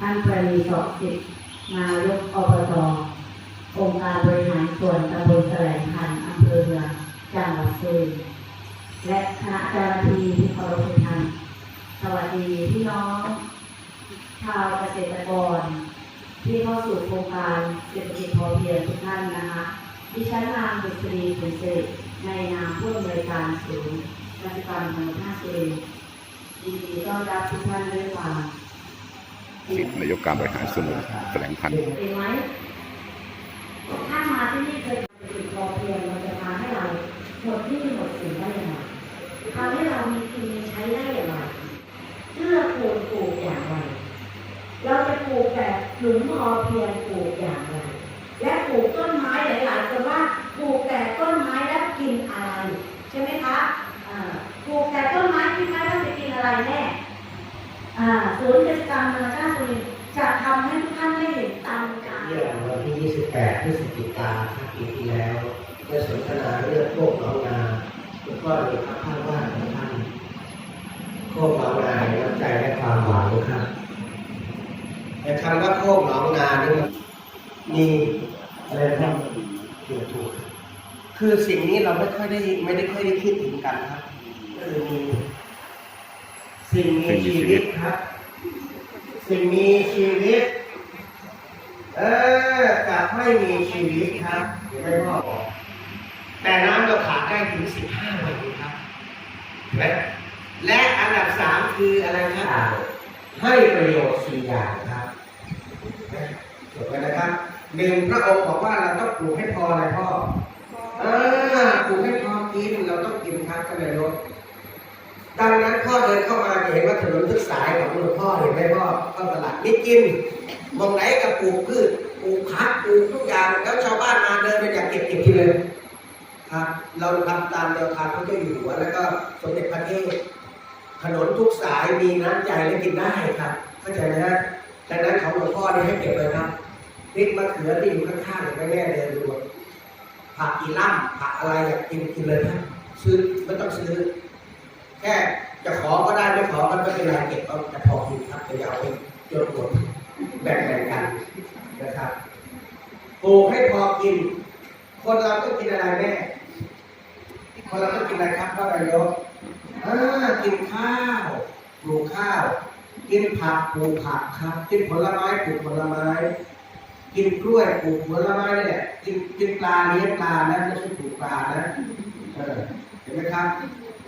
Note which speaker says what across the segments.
Speaker 1: ท่านประณีสอบสิทธิ์นายกอบตองค์การบริหารส่วนตำบลแสลงพันอำเภอเมืองจังหวัดสุรินทร์และคณะเจ้าหน้าที่ที่เคารพทุกท่านสวัสดีพี่น้องชาวเกษตรกร ที่เข้าสู่โครงการเศรษฐกิจพอเพียงทุกท่านนะคะดิฉันนางบุษรีผลเสกในนามผู้อำนวยการศูนย์ราชการเมืองท่าสุรินทร์ยินดีต้อนรับทุกท่านด้วยความ
Speaker 2: สิทธินายกการบริหารส่วนตำบลแสลงพันธ์
Speaker 1: ถ้ามาที่นี่เคยเศรษฐกิจพอเพียงมันจะทำให้เราหมดหนี้หมดสินได้อย่างไรทำให้เรามีกินใช้ได้อย่างไรเลือกปลูกปลูกอย่างไรเราจะปลูกแบบหลุมพอเพียงปลูกอย่างไรและปลูกต้นไม้หลายๆคนว่าปลูกแต่ต้นไม้แล้วกินอะไรใช่ไหมคะปลูกแต่ต้นไม้กินไม้แล้วจะกินอะไรแน่ ศูนย์กิจกรรมนานาสุรินทร์จะทำให้ทุกท่านได้เห็นตามการ
Speaker 3: เรื่องวันที่ 28 พฤศจิกาปีที่แล้วได้สนทนาเรื่องโคกหนองนาแล้วก็มีพระภาพวาดของท่านโคกหนองนาในน้ำใจและความหวังครับแต่คำว่าโคกหนองนานี่มีอะไรครับเกี่ยวถูกคือสิ่งนี้เราไม่ค่อยได้ไม่ได้ค่อยได้คิดถึงกันครับก็คือมี สิ่งมีชีวิตครับ สิ่งมีชีวิต เออกับไม่มีชีวิตครับเดี๋ยวไม่พ่อบอกแต่น้ำเราขาดได้ถึงสิบห้าวันครับและและอันดับสามคืออะไรครับให้ประโยชน์สี่อย่างครับจบไปนะครับหนึ่งพระองค์บอกว่าเราต้องปลูกให้พออะไรพ่อเออปลูกให้พอกินเราต้องกินครับก็เลยลด ดังนั้นพ่อเดินเข้ามาเห็นว่าถนนทุกสายของหลวงพ่อเห็นไหมพ่อเข้าตลาดนี่กินมองไหนกับปลูกพืชปลูกผักปลูกทุกอย่างแล้วชาวบ้านมาเดินไปอยากเก็บเก็บที่เลยครับเราทำตามแนวทางพระเจ้าอยู่หัวแล้วก็สมเด็จพระเทพถนนทุกสายมีน้ำใจและกินได้ครับเข้าใจไหมฮะดังนั้นของหลวงพ่อนี่ให้เก็บเลยครับพริกมะเขือที่อยู่ข้างๆเห็นไหมแม่เดินดูผักอีล่ำผักอะไรอยากกินกินเลยครับซื้อไม่ต้องซื้อ แค่จะขอก็ได้ไม่ขอก็ไม่เป็นไรเก็บเอาแต่พอกินครับแต่อย่าเอาไปโยนหมดแบ่งแบ่งกันนะครับปลูกให้พอกิน คนเราต้องกินอะไรแม่คนเราต้องกินอะไรครับพ่อนายกอ่ากินข้าวปลูกข้าว กินผักปลูกผักครับ กินผลไม้ปลูกผลไม้ กินกล้วยปลูกผลไม้นี่แหละกินกินปลาเลี้ยงปลานะไม่ใช่ปลูกปลานะเห็นไหมครับ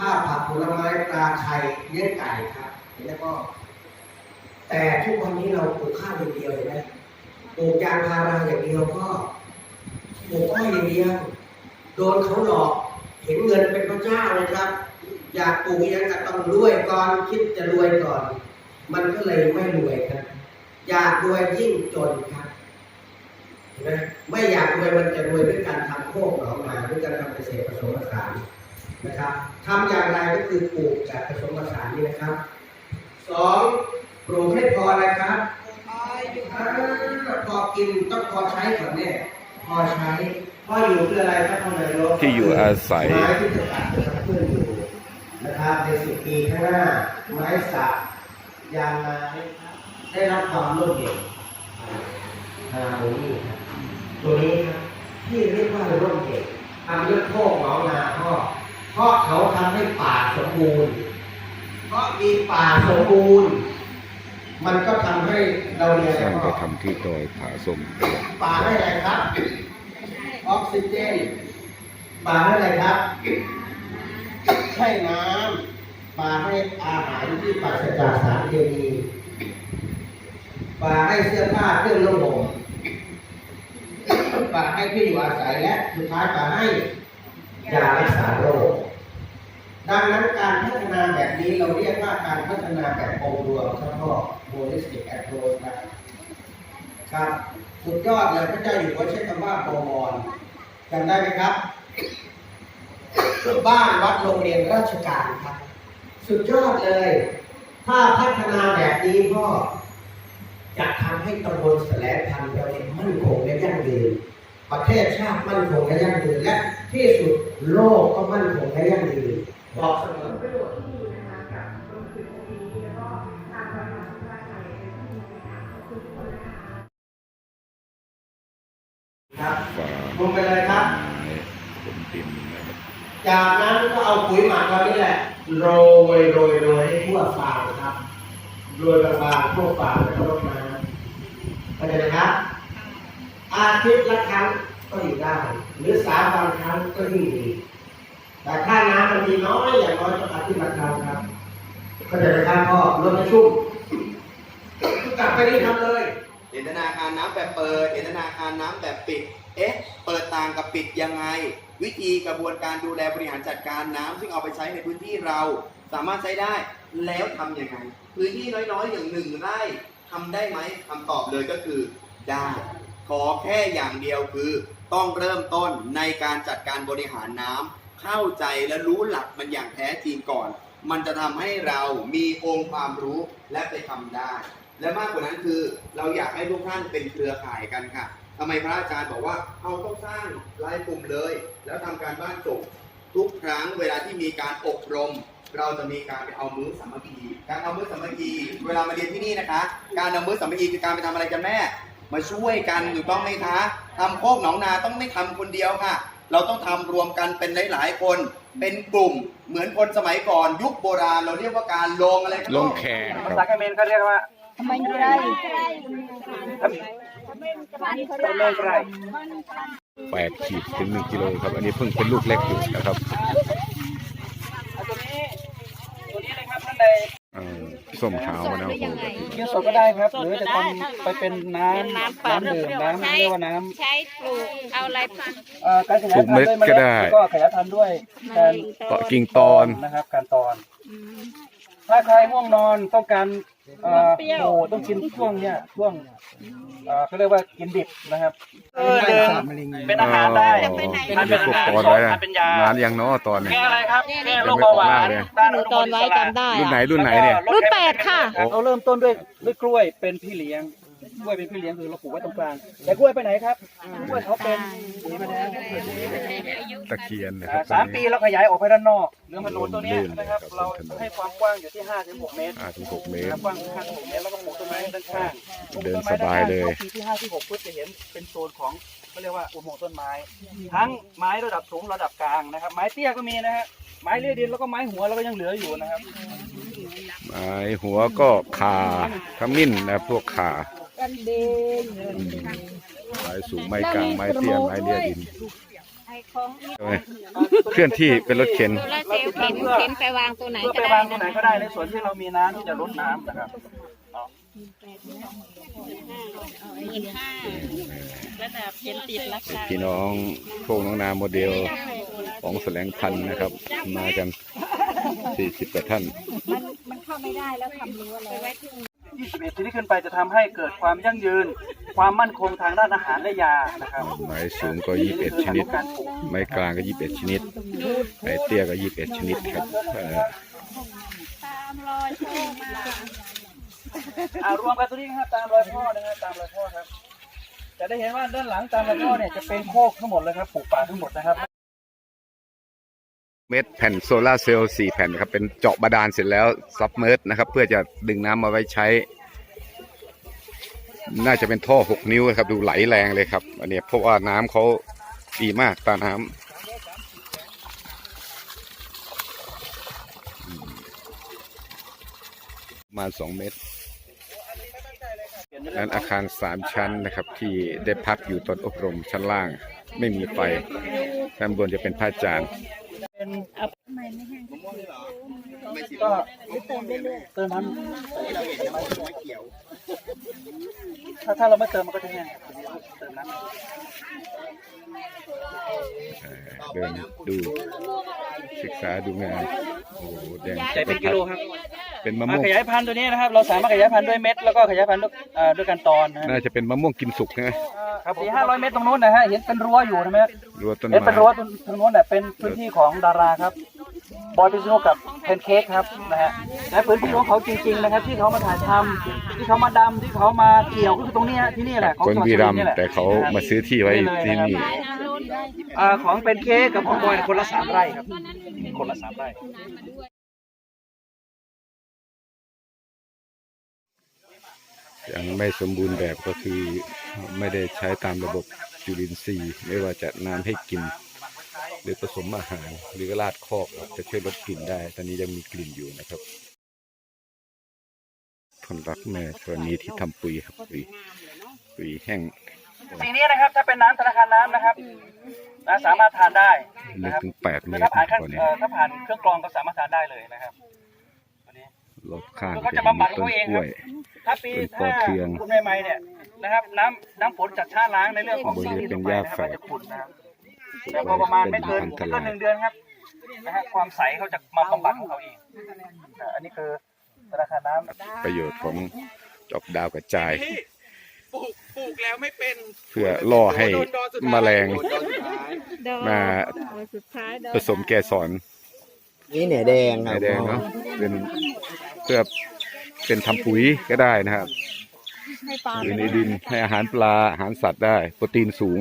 Speaker 3: ข้าวผักผลไม้ปลาไข่เลี้ยงไก่ครับเห็นแล้วก็ แต่ทุกวันนี้เราปลูกข้าวอย่างเดียวเห็นไหมปลูกยางพาราอย่างเดียวก็ปลูกอ้อยอย่างเดียวโดนเขาหลอกเห็นเงินเป็นพระเจ้าเลยครับ อยากปลูกยังก็ต้องรวยก่อนคิดจะรวยก่อน มันก็เลยไม่รวยครับ อยากรวยยิ่งจนครับเห็นไหมไม่อยากรวยมันจะรวยด้วยการทำโคกหนองนาด้วยการทำเกษตรผสมผสาน นะครับทำอย่างไรก็คือปลูกแบบผสมผสานนี่นะครับสองปลูกให้พออะไรครับอ่าพอกินต้องพอใช้ก่อนเนี่ยพอใช้พออยู่คืออะไรครับท่านนายก
Speaker 2: ที่อยู่อาศัย
Speaker 3: ไม้ที่จะตัดนะครับเพื่ออยู่นะครับในสิบปีข้างหน้าไม้สักยางไม้ได้รับความร่มเย็นฮาร์โมนีครับตัวนี้ครับที่เรียกว่าร่มเย็นทำเรื่องโคกหนองนาพ่อ เพราะเขาทำให้ป่าสมบูรณ์ เพราะมีป่าสมบูรณ์ มันก็ทำให้เราเรียน
Speaker 2: สร้าง
Speaker 3: แล้ว
Speaker 2: ไป
Speaker 3: ก็
Speaker 2: ทำที่ดอยผาสม
Speaker 3: ป่าให้อะไรครับ ออกซิเจนป่าให้อะไรครับ ให้น้ำป่าให้อาหารที่ปราศจากสารเคมีป่าให้เสื้อผ้าเครื่องนุ่งห่มป่าให้ที่อยู่อาศัยและสุดท้ายป่าให้ยารักษาโรค ดังนั้นการพัฒนาแบบนี้เราเรียกว่าการพัฒนาแบบองค์รวมเฉพาะ holistic approach นะครับครับ สุดยอดเลยพระเจ้าอยู่หัวใช้คำว่าโบมอนจำได้ไหมครับ บ้านวัดโรงเรียนราชการครับ สุดยอดเลย ถ้าพัฒนาแบบนี้พ่อจะทำให้ตำบลแสลงพันธุ์เราเนี่ยมั่นคงและยั่งยืนประเทศชาติมั่นคงและยั่งยืนและที่สุดโลกก็มั่นคงและยั่งยืน รอกเสมอ
Speaker 1: ประโยชน์ที่ดีนะคะกับตรงสื่อนี้แล้วก็ทางบริหานราชการที่มีนะคะขอบคุ
Speaker 3: ณทุกคนนะคะครับ
Speaker 2: รวมไปเลยครับ
Speaker 3: จากนั้นก็เอาปุ๋ยหมักเรานี่แหละโรยโรยโรยให้ทั่วฟางครับโรยบางๆทั่วฟางแล้วก็ลดน้ำเด็นใะไหครับอาทิตย์ละครั้งก็อยู่ได้ หรือสามวันครั้งก็ยิ่งดี แต่ค่าน้ำมันมีน้อยอย่างน้อยต้อาทิตย์ละครั้งครับเข้าจไหมครับพ่อรดให้ชุ่มกลับไปนี่ทำเลย
Speaker 4: เห็นธนาคารน้ำแบบเปิดเห็นธนาคารน้ำแบบปิด เอ๊ะ เปิดต่างกับปิดยังไง วิธีกระบวนการดูแลบริหารจัดการน้ำซึ่งเอาไปใช้ในพื้นที่เรา สามารถใช้ได้แล้วทำยังไงพื้นที่น้อยๆ อย่างหนึ่งไร่ทำได้ไหมคำตอบเลยก็คือได้ขอแค่อย่างเดียวคือ ต้องเริ่มต้นในการจัดการบริหารน้ำ เข้าใจและรู้หลักมันอย่างแท้จริงก่อน มันจะทำให้เรามีองค์ความรู้และไปทำได้ และมากกว่านั้นคือเราอยากให้ทุกท่านเป็นเครือข่ายกันค่ะทำไมพระอาจารย์บอกว่าเอาต้องสร้างรายกลุ่มเลย แล้วทำการบ้านส่งทุกครั้งเวลาที่มีการอบรม เราจะมีการไปเอามือสามัคคีการเอามือสามัคคีเวลามาเรียนที่นี่นะคะ การเอามือสามัคคีคือการไปทำอะไรกันแม่มาช่วยกันถูกต้องไหมคะทำโคกหนองนาต้องไม่ทำคนเดียวค่ะ เราต้องทำรวมกันเป็นหลาย ๆ คนเป็นกลุ่มเหมือนคนสมัยก่อน ยุคโบราณ เราเรียกว่าการลงอะไรกัน
Speaker 2: ลงแขกค
Speaker 5: ภา
Speaker 2: รับ
Speaker 5: ษาเขมรเขาเรียกว่า
Speaker 6: ทำไมไม่ได้
Speaker 5: ทำเมนไร
Speaker 2: แปดขีดถึงหนึ่งกิโลครับ อันนี้เพิ่งเป็นลูกเล็กอยู่นะครับ
Speaker 5: เอาตัวนี้ตัวนี้เลยครับท่านใด
Speaker 2: เอ่อส้มขาวมะนาวโห
Speaker 5: กินสดก็ได้ครับ หรือจะทำไปเป็นน้ำน้ำดื่มน้ำเรียกว่าน้ำ
Speaker 6: ใช้ปลูกเอาอะไรพันธุ์
Speaker 5: เอ่อการขยายพันธุ์ด้วยเมล็ดแล้วก็ขยายพันธุ์ด้วยการ
Speaker 2: ต่อกิ่งตอน
Speaker 5: นะครับ การตอนถ้าใครง่วงนอนต้องการ เอ่อโอ้ต้องกินช่วงเนี้ยช่วงเอ่อเขาเรียกว่ากินดิบนะครับเออเดินเป็นอาหารได้
Speaker 2: อ๋อ
Speaker 5: ทานเป็น
Speaker 2: พวก
Speaker 5: อาหาร
Speaker 2: ตอน
Speaker 5: ส
Speaker 2: ไว้
Speaker 5: ด
Speaker 2: อะ
Speaker 5: ทานเป็นยา
Speaker 2: นานยังเนาะตอนเนี่ย
Speaker 5: แก้อะไรครับแก้โรคเบาหวานต้านอนุ
Speaker 6: ต
Speaker 5: มู
Speaker 6: อน
Speaker 5: ลอิ
Speaker 6: ไว้
Speaker 5: สระ
Speaker 6: จำได้
Speaker 2: รุ่นไหน
Speaker 6: อะ
Speaker 2: รุ่นไหนเนี่ย
Speaker 6: รุ่นแปดค่ะ
Speaker 5: เราเริ่มต้นด้วยด้วยกล้วยเป็นพี่เลี้ยง กล้วยเป็นพี่เลี้ยงคือเราปลูกไว้ตรงกลางแต่กล้วยไปไหนครับกล้วยเขาเป็นปุ๋ยมาแล้ว
Speaker 2: ตะเคียนนะค
Speaker 5: อ่า
Speaker 2: รับ
Speaker 5: สามปีเราขยายออกไปด้านนอกเรื่องมันโนนตัวเนี้ย
Speaker 2: ลื่น
Speaker 5: นะครับ
Speaker 2: ครับ
Speaker 5: เราให้ความกว้างอยู่ที่ห้าถึงหกเมตร
Speaker 2: ห้าถึงหกเมต
Speaker 5: นะ
Speaker 2: ร
Speaker 5: กว้างห้าถึงหกเมตรแล้วก็ปลูกต้นไม้ด้านข้างปลูก
Speaker 2: เดิน
Speaker 5: ต้ไม้
Speaker 2: สบายเลย
Speaker 5: ด้นข้งช่วงปีที่ห้าที่หกปุ๊บจะเห็นเป็นโซนของเขาเรียกว่าอุโมงค์ต้นไม้ ทั้งไม้ระดับสูงระดับกลางนะครับ ไม้เตี้ยก็มีนะฮะไม้เลื่อยดินแล้วก็ไม้หัวเราก็ยังเหลืออยู่นะครับ
Speaker 2: ไม้หัวก็ขาขมิ้นนะพวกขา อืมไม้สูงไม้กลางไม้เตี้ยไม้เลียดินใช่ไหมเคลื่อนที่เป็นรถเข็น
Speaker 6: โซลาร์เซลล์เข็นเข็นไปวางตัวไหน
Speaker 5: เพื่อ
Speaker 6: ก็
Speaker 5: ไป
Speaker 6: ได้
Speaker 5: วางตรงไหน
Speaker 6: นะ
Speaker 5: ก็ได้ในส่วนที่เรามีน้ำที่จะลดน้ำนะครับ
Speaker 6: ระดับเข็นติดราคา
Speaker 2: พี่น้องพวกน้องนาโมเดลของแสลงพันธุ์นะครับ มากันสี่สิบกว่าท่าน
Speaker 6: มันเข้าไม่ได้แล้วทำรั้วอะไรไว้ที่
Speaker 5: 21 ชนิดขึ้นไปจะทำให้เกิดความยั่งยืน ความมั่นคงทางด้านอาหารและยานะครับ
Speaker 2: ไม้สูงก็ยี่สิบเอ็ดชนิด ไม้กลางก็ยี่สิบเอ็ดชนิด ไม้เตี้ยก็ยี่สิบเอ็ดชนิดครับเอ่อ
Speaker 6: ตามรอยโชคมา
Speaker 5: อ่ารวมกันตัวนี้นะครับตามรอยพ่อนะครับตามรอยพ่อครับ จะได้เห็นว่าด้านหลังตามรอยพ่อเนี่ยจะเป็นโคกทั้งหมดเลยครับปลูกป่าทั้งหมดนะครับ
Speaker 2: เม็ดแผ่นโซลาเซลล์สี่แผ่นครับ เป็นเจาะบาดาลเสร็จแล้วซับเมิร์ดนะครับ เพื่อจะดึงน้ำมาไว้ใช้ น่าจะเป็นท่อหกนิ้วครับ ดูไหลแรงเลยครับ อันนี้เพราะว่าน้ำเขาดีมากตาน้ำมาสองเมตรนั้นอาคารสามชั้นนะครับ ที่ได้พักอยู่ตอนอบรมชั้นล่าง ไม่มีไฟด้านบนจะเป็นผ้าจาน
Speaker 5: เป็น
Speaker 4: ไม่สิบ
Speaker 5: ก็เติมน้ำถ้าถ้าเราไม่เติมมันก็จะแห้งครับเติมน้ำ
Speaker 2: เดินดูศึกษาดูงานโอ้โหแดง
Speaker 5: ใส่เป็นกิโลครับ
Speaker 2: เป็นมะ
Speaker 5: มา
Speaker 2: ม่วง
Speaker 5: ขยายพันธุ์ตัวนี้นะครับ เราสามารถขยายพันธุ์ด้วยเม็ดแล้วก็ขยายพันธุ์ด้วยอ่าด้วยการตอนนะ
Speaker 2: น่าจะเป็นมะม่วงกินสุกใช่ไหม
Speaker 5: ครับสี่ห้าร้อยเมตรตรงนู้นนะฮะเห็นเป็นรั้วอยู่นะไหม
Speaker 2: รั้วต้น
Speaker 5: เห็น
Speaker 2: ไม้
Speaker 5: เป็นรั้วตรงตรงนู้นเนี่ยเป็นพื้นที่ของดาราครับบอยพิซโนกับแพนเค้กครับนะฮะและพื้นที่ของเขาจริง ๆ นะครับ ที่เขามาถ่ายทำที่เขามาดำที่เขามาเกี่ยวก็คือตรงนี้ฮะที่นี่แหละของ
Speaker 2: คน
Speaker 5: จังหวัด
Speaker 2: วี
Speaker 5: สุ
Speaker 2: รั
Speaker 5: ริ
Speaker 2: ม
Speaker 5: นท
Speaker 2: ย์
Speaker 5: ร์นี่แหละ
Speaker 2: แต่เขามาซื้อที่ไว้ที่นี่
Speaker 5: อ่าของเป็นเค้กกับของบอยคนละสามไร่ครับ คนละสามไร่
Speaker 2: ยังไม่สมบูรณ์แบบก็คือไม่ได้ใช้ตามระบบจจุลินทรีย์ ไม่ว่าจะน้ำให้กิน หรือผสมอาหารหรือราดคอกจะช่วยลดกลิ่นได้ ตอนนี้ยังมีกลิ่นอยู่นะครับคนรักแม่ตัวนี้ที่ทำปุ๋ยครับปุ๋ยปุ๋ยแห้ง
Speaker 5: สีนี้นะครับ ถ้าเป็นน้ำธนาคารน้ำนะครับนะสามารถทานได้
Speaker 2: ลึ
Speaker 5: นะ
Speaker 2: ก
Speaker 5: ครับ
Speaker 2: ถึงแปดเมตร
Speaker 5: ถ้าผ่านขั้น
Speaker 2: ตัวนี้
Speaker 5: เอ่อถ้าผ่านเครื่องกรองก็สามารถทานได้เลยนะครับตัวนี้
Speaker 2: รอบข้าง
Speaker 5: เขา
Speaker 2: จะ
Speaker 5: จะ
Speaker 2: มี
Speaker 5: บำบัด
Speaker 2: ต้น
Speaker 5: เขาเอง
Speaker 2: กล้วย
Speaker 5: ถ้าปี
Speaker 2: เป็นปอ
Speaker 5: ถ้า
Speaker 2: เทือง
Speaker 5: คุณใหม่ๆเนี่ยนะครับ น้ำน้ำฝนจัดช้าล้างในเรื่องของ
Speaker 2: บริเวณ
Speaker 5: สิ่ง
Speaker 2: เป็น
Speaker 5: ที่
Speaker 2: หญ้า
Speaker 5: ลง
Speaker 2: แฝ
Speaker 5: ไป
Speaker 2: ก
Speaker 5: นะครับมันจะขุ่นนะครับแล้วพอประมาณไม่เกิน
Speaker 2: เป็น
Speaker 5: ไม่
Speaker 2: อันตราย
Speaker 5: เกินหนึ่งเดือนครับนะฮะความใสเขาจะมาบำบัดของเขาเองอ่าอันนี้คือธนาคารน้ำ
Speaker 2: ประโยชน์ของจอกดาวกระจาย
Speaker 4: ปลูก ปลูกแล้วไม่เป็น
Speaker 2: เพื่อล่อให้แมลง
Speaker 4: โดนดอนสุดท้าย
Speaker 2: มา
Speaker 6: สุดท้ายเดิน
Speaker 2: ผสมแกสร
Speaker 4: นี่เหนือแดง
Speaker 2: ไม้แดงเนาะเป็นเพื่อเป็นทำปุ๋ยก็ได้นะครับ
Speaker 6: ให้ปลา
Speaker 2: หรือในดินให้อาหารปลาอาหารสัตว์ได้ โปรตีนสูง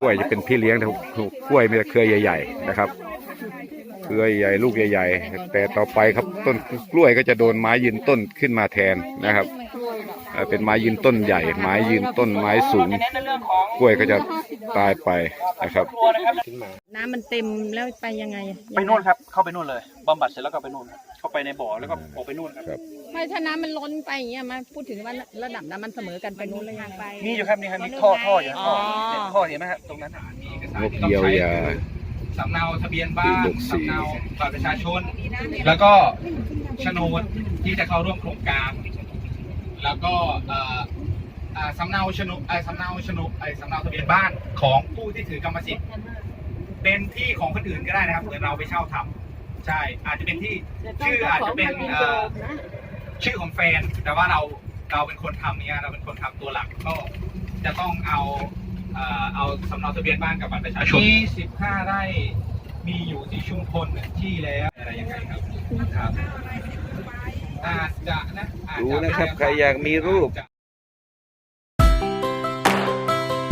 Speaker 2: กล้วยจะเป็นพี่เลี้ยงแต่กล้วยมีแต่เครือใหญ่ๆนะครับ เครือใหญ่ลูกใหญ่ ๆ แต่ต่อไปครับต้นกล้วยก็จะโดนไม้ยืนต้นขึ้นมาแทนนะครับ เอ่อเป็นไม้ยืนต้นใหญ่ ไม้ยืนต้นไม้สูง
Speaker 5: จะเน้นในเรื่องของ
Speaker 2: กล้วยก็จะตายไปนะครับ
Speaker 5: ครัวนะครับ
Speaker 6: น้ำมันเต็มแล้วไปยังไง
Speaker 5: ไปนู่นครับ เข้าไปนู่นเลยบำบัดเสร็จแล้วก็ไปนู่นครับเข้าไปในบ่อแล้วก็ออกไปนู่นครับ
Speaker 2: ครับ
Speaker 6: ไม่ถ้าน้ำมันล้นไปอย่างเงี้ยมาพูดถึงว่าระดับน้ำมันเสมอกันไปนู้นเลยยังไง
Speaker 5: มีอยู่ครับนี่ครับมีท่อท่ออยู่ครับท่อ
Speaker 6: อ๋อ
Speaker 5: เนี่ยท่อเห็นไหมครับตรงนั้นน่ะ
Speaker 2: งบเยียวยา
Speaker 7: สำเนาทะเบียนบ้า
Speaker 2: ปี
Speaker 7: น
Speaker 2: หกสี่
Speaker 7: สำเนาบัตรประชาชน แล้วก็โฉนดที่จะเข้าร่วมโครงการ แล้วก็สำเนาโฉนดไอ้สำเนาโฉนดไอ้สำเนาทะเบียนบ้านของผู้ที่ถือกรรมสิทธิ์เป็นที่ของคนอื่นก็ได้นะครับเหมือนเราไปเช่าทำใช่ อาจจะเป็นที่ชื่ออาจจะเป็นชื่อของแฟน แต่ว่าเราเราเป็นคนทำเนี่ยเราเป็นคนทำตัวหลักก็จะต้องเอาเอ่อเอาสำเนาทะเบียนบ้านกับบัตรประชาชนที่15ไร่มีอยู่ที่ชุมพลที่แล้วอะไรยังไงครับครับ อาจจะนะอาจ
Speaker 2: ดู
Speaker 7: จะ
Speaker 2: นะครับ ใครอยากมีรูป
Speaker 7: อาจจะ